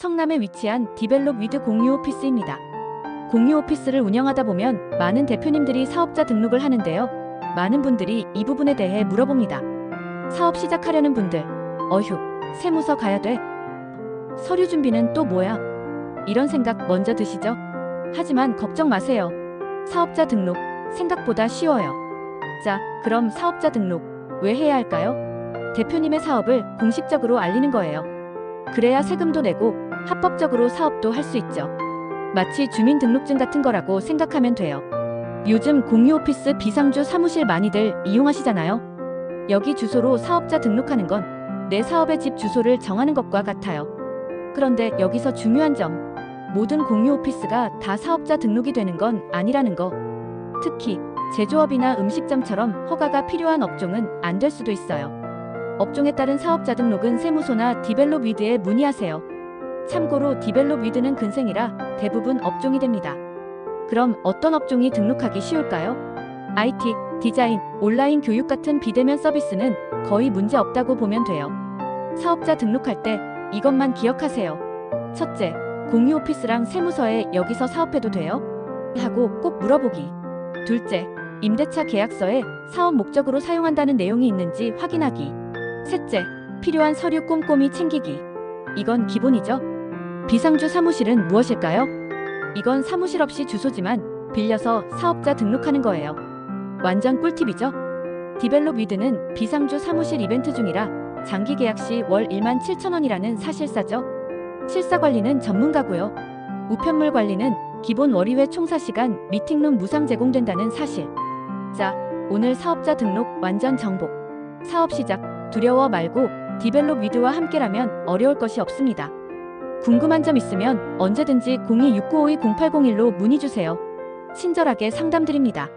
성남에 위치한 디벨롭 위드 공유 오피스입니다. 공유 오피스를 운영하다 보면 많은 대표님들이 사업자 등록을 하는데요. 많은 분들이 이 부분에 대해 물어봅니다. 사업 시작하려는 분들, 어휴, 세무서 가야 돼. 서류 준비는 또 뭐야? 이런 생각 먼저 드시죠? 하지만 걱정 마세요. 사업자 등록, 생각보다 쉬워요. 자, 그럼 사업자 등록, 왜 해야 할까요? 대표님의 사업을 공식적으로 알리는 거예요. 그래야 세금도 내고 합법적으로 사업도 할 수 있죠. 마치 주민등록증 같은 거라고 생각하면 돼요. 요즘 공유 오피스 비상주 사무실 많이들 이용하시잖아요. 여기 주소로 사업자 등록하는 건 내 사업의 집 주소를 정하는 것과 같아요. 그런데 여기서 중요한 점, 모든 공유 오피스가 다 사업자 등록이 되는 건 아니라는 거. 특히 제조업이나 음식점처럼 허가가 필요한 업종은 안 될 수도 있어요. 업종에 따른 사업자 등록은 세무소나 디벨롭 위드에 문의하세요. 참고로 디벨롭 위드는 근생이라 대부분 업종이 됩니다. 그럼 어떤 업종이 등록하기 쉬울까요? IT, 디자인, 온라인 교육 같은 비대면 서비스는 거의 문제 없다고 보면 돼요. 사업자 등록할 때 이것만 기억하세요. 첫째, 공유 오피스랑 세무서에 여기서 사업해도 돼요? 하고 꼭 물어보기. 둘째, 임대차 계약서에 사업 목적으로 사용한다는 내용이 있는지 확인하기. 셋째, 필요한 서류 꼼꼼히 챙기기. 이건 기본이죠. 비상주 사무실은 무엇일까요? 이건 사무실 없이 주소지만 빌려서 사업자 등록하는 거예요. 완전 꿀팁이죠? 디벨롭 위드는 비상주 사무실 이벤트 중이라 장기 계약 시 월 1만 7천 원이라는 사실사죠. 실사 관리는 전문가고요. 우편물 관리는 기본 월의회 총사 시간 미팅룸 무상 제공된다는 사실. 자, 오늘 사업자 등록 완전 정복. 사업 시작 두려워 말고 디벨롭 위드와 함께라면 어려울 것이 없습니다. 궁금한 점 있으면 언제든지 0269520801로 문의 주세요. 친절하게 상담드립니다.